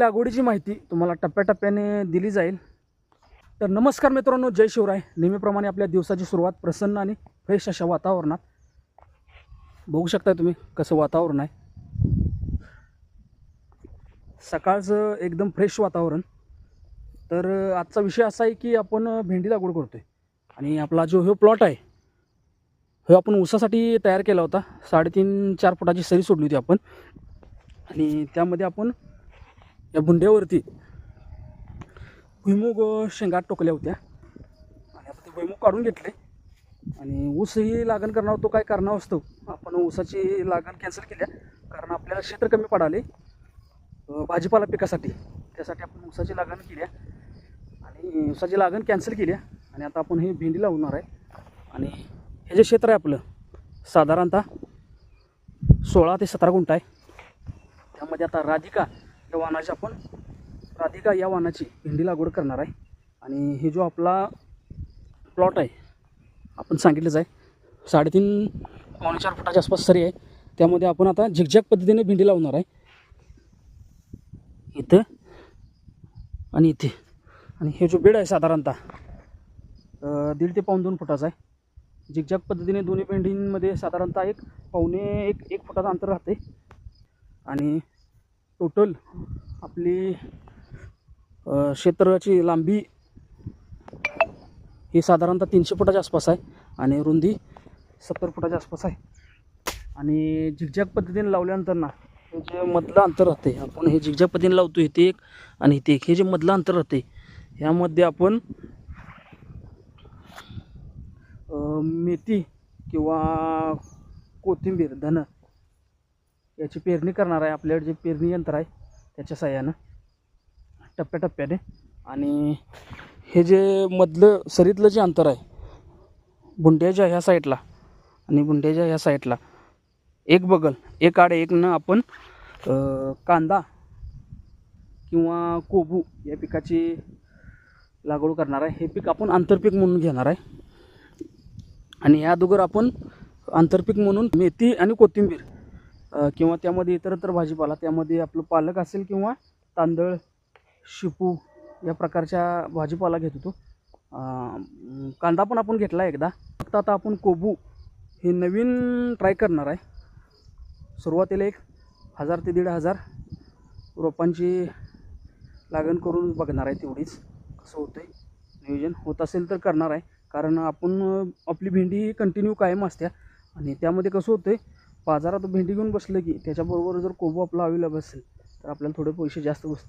लागवडीची माहिती तुम्हाला टप्प्याटप्प्याने दिली जाईल. तर नमस्कार मित्रांनो जय शिवराय. नेहमीप्रमाणे आपल्या दिवसाची सुरुवात प्रसन्न आणि फ्रेश अशा वातावरणात. बघू शकता तुम्ही कसं वातावरण आहे. सकाळचं एकदम फ्रेश वातावरण. तर आजचा विषय असा आहे की आपण भेंडी लागवड करतो आहे आणि आपला जो ह्यो प्लॉट आहे हे आपण ऊसासाठी तयार केला होता. साडेतीन चार फुटाची सरी सोडली होती आपण. आणि त्यामध्ये आपण या बुंड्यावरती. भुईमुग शेंगा टोकल्या होत्या. आणि आता ते भुईमुग काढून घेतले. आणि ऊसही लागण करणार होतो काय कारणावर असतो. आपण ऊसाची लागण कॅन्सल केल्या. कारण आपल्याला क्षेत्र कमी पडाले भाजीपाला पिकासाठी. त्यासाठी आपण ऊसाची लागण केल्या. आणि ऊसाची लागण कॅन्सल केल्या. आणि आता आपण हे भेंडी लावणार आहे. आणि हे जे क्षेत्र आहे आपलं साधारणतः सोळा ते सतरा गुंठ आहे. त्यामध्ये आता राधिका या वाहनाची आपण राधिका या वाहनाची भेंडी लागवड करणार आहे. आणि हे जो आपला प्लॉट आहे आपण सांगितलंच आहे साडेतीन पावणे चार फुटाच्या आसपास सरी आहे. त्यामध्ये आपण आता झिकझॅक पद्धतीने भेंडी लावणार आहे. इथं आणि इथे. आणि हे जो बेड आहे साधारणतः दीड ते पाऊन दोन फुटाचा आहे. झिकझॅक पद्धतीने दोन्ही भेंडींमध्ये साधारणतः एक पावणे एक एक फुटाचं अंतर राहते. आणि टोटल आपली क्षेत्राची लांबी ही साधारणतः तीनशे फुटाच्या आसपास आहे आणि रुंदी सत्तर फुटाच्या आसपास आहे. आणि झिकझॅक पद्धतीने लावल्यानंतर ना हे जे मधलं अंतर राहते आपण हे झिकझॅक पद्धतीने लावतो इथे एक आणि इथे एक हे जे मधलं अंतर राहते ह्यामध्ये आपण मेथी किंवा कोथिंबीर धनं याची पेरणी करणार आहे. आपल्याकडे जे पेरणी यंत्र आहे त्याच्या साह्यानं टप्प्याटप्प्याने. आणि हे जे मधलं सरीतलं जे अंतर आहे बुंड्याच्या ह्या साईडला आणि बुंड्याच्या ह्या साईडला एक बगल एक आड एक न आपण कांदा किंवा कोबू या पिकाची लागवड करणार आहे. हे पीक आपण आंतरपीक म्हणून घेणार आहे. आणि या अगोदर आपण आंतरपीक म्हणून मेथी आणि कोथिंबीर किंवा त्यामध्ये इतरत्र भाजीपाला त्यामध्ये आपलं पालक असेल किंवा तांदळ शिपू या प्रकारच्या भाजीपाला घेत होतो. कांदा पण आपण घेतला एकदा. फक्त आता आपण कोबू हे नवीन ट्राय करणार आहे. सुरुवातीला एक हजार ते दीड हजार रोपांची लागण करून बघणार आहे तेवढीच. कसं होतं आहे नियोजन होत असेल तर करणार आहे. कारण आपण आपली भेंडी ही कंटिन्यू कायम असत्या. आणि त्यामध्ये कसं होतं आहे बाजारात भेंडी घेऊन बसलं की त्याच्याबरोबर जर कोबू आपला अवेलेबल असेल तर आपल्याला थोडे पैसे जास्त बसतील.